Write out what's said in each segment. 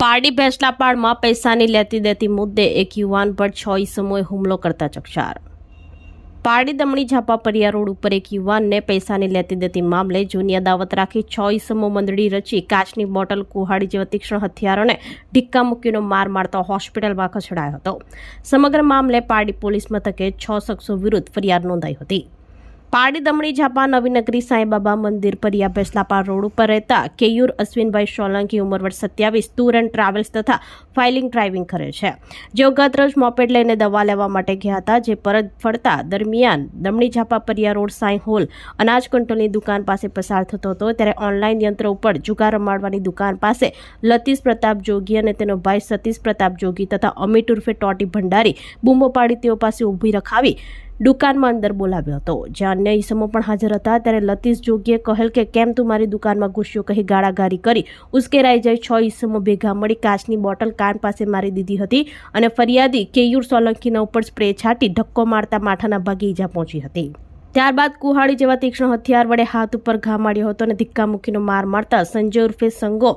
પારડી ભેસલાપાડમાં પૈસાની લેતી દેતી મુદ્દે એક યુવાન પર છ ઈસમોએ હુમલો કરતા ચકચાર. પારડી દમણી ઝાપા પરિયા રોડ ઉપર એક યુવાનને પૈસાની લેતી દેતી મામલે જૂની અદાવત રાખી છ ઈસમો મંદડી રચી કાચની બોટલ, કુહાડી જેવા તીક્ષ્ણ હથિયારોને ઢીક્કા મૂકીનો માર મારતા હોસ્પિટલમાં ખસેડાયો હતો. સમગ્ર મામલે પારડી પોલીસ મથકે છ શખ્સો વિરુદ્ધ ફરિયાદ નોંધાઈ હતી. પારડી દમણી ઝાપા નવીનગરી સાંઈબાબા મંદિર પરિયા ભેસલાપા રોડ ઉપર રહેતા કેયુર અશ્વિનભાઈ સોલંકી ઉંમર વર્ષ સત્યાવીસ ટૂર એન્ડ ટ્રાવેલ્સ તથા ફાઇલિંગ ડ્રાઇવિંગ કરે છે. જેઓ ગત રોજ મોપેડ લઈને દવા લેવા માટે ગયા હતા, જે પરત ફરતા દરમિયાન દમણી ઝાપા પરિયા રોડ સાંઈ હોલ અનાજ કંટ્રોલની દુકાન પાસે પસાર થતો હતો. ત્યારે ઓનલાઈન યંત્ર ઉપર જુગાર રમાડવાની દુકાન પાસે લતીશ પ્રતાપ જોગી અને તેનો ભાઈ સતીશ પ્રતાપ જોગી તથા અમિત ઉર્ફે ટોટી ભંડારી બૂમો પાડી તેઓ પાસે ઊભી રખાવી દુકાનમાં અંદર બોલાવ્યો હતો. જ્યાં અન્ય ઈસમો પણ હાજર હતા, ત્યારે લતીશ જોગીએ કહેલ કે, કેમ તું મારી દુકાનમાં ઘૂસ્યો? કહી ગાળાગારી કરી ઉશ્કેરાઈ જઈ છ ઈસમો ભેગા મળી કાચની બોટલ કાન પાસે મારી દીધી હતી અને ફરિયાદી કેયુર સોલંકીના ઉપર સ્પ્રે છાંટી ધક્કો મારતા માથાના ભાગે ઈજા પહોંચી હતી. ત્યારબાદ કુહાડી જેવા તીક્ષ્ણ હથિયાર વડે હાથ ઉપર ઘા માર્યો હતો અને ધિક્કા મૂકીનો માર મારતા સંજય ઉર્ફે સંગો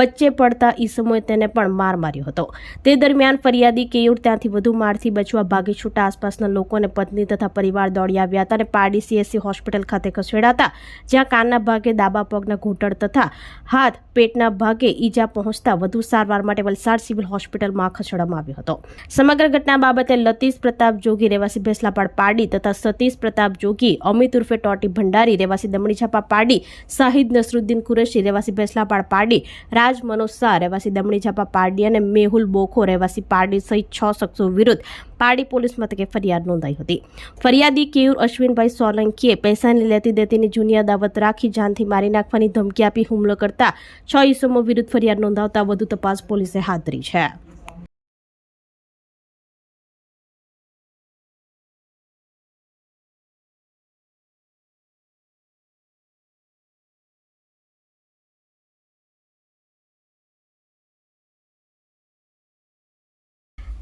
વચ્ચે પડતા ઈસમોએ તેને પણ માર માર્યો હતો. તે દરમિયાન ફરિયાદી કેયુર ત્યાંથી વધુ મારથી બચવા ભાગી છૂટા આસપાસના લોકો અને પત્ની તથા પરિવાર દોડી આવ્યા હતા અને પારડી સીએસસી હોસ્પિટલ ખાતે ખસેડાતા, જ્યાં કાનના ભાગે ડાબા પગના ઘૂંટણ તથા હાથ પેટના ભાગે ઈજા પહોંચતા વધુ સારવાર માટે વલસાડ સિવિલ હોસ્પિટલમાં ખસેડવામાં આવ્યો હતો. સમગ્ર ઘટના બાબતે લતીશ પ્રતાપ જોગી, રહેવાસી ભેસલાપાડ પારડી તથા સતીશ પ્રતાપ જોગી અમિત ઉર્ફે ટોટી ભંડારી, રહેવાસી દમણી છાપા પાડી, શાહિદ નસરુદ્દીન કુરેશી, રહેવાસી ભેસલાપાડ પાડી, રાજ મનોજ શાહ, રહેવાસી દમણી છાપા પાડી અને મેહુલ બોખો, રહેવાસી પાડી સહિત છ શખ્સો વિરુદ્ધ પાડી પોલીસ મથકે ફરિયાદ નોંધાઈ હતી. ફરિયાદી કેયુર અશ્વિનભાઈ સોલંકીએ પૈસાની લેતી દેતીની જૂની અદાવત રાખી જાનથી મારી નાખવાની ધમકી આપી હુમલો કરતા છ ઈસમો વિરુદ્ધ ફરિયાદ નોંધાવતા વધુ તપાસ પોલીસે હાથ ધરી છે.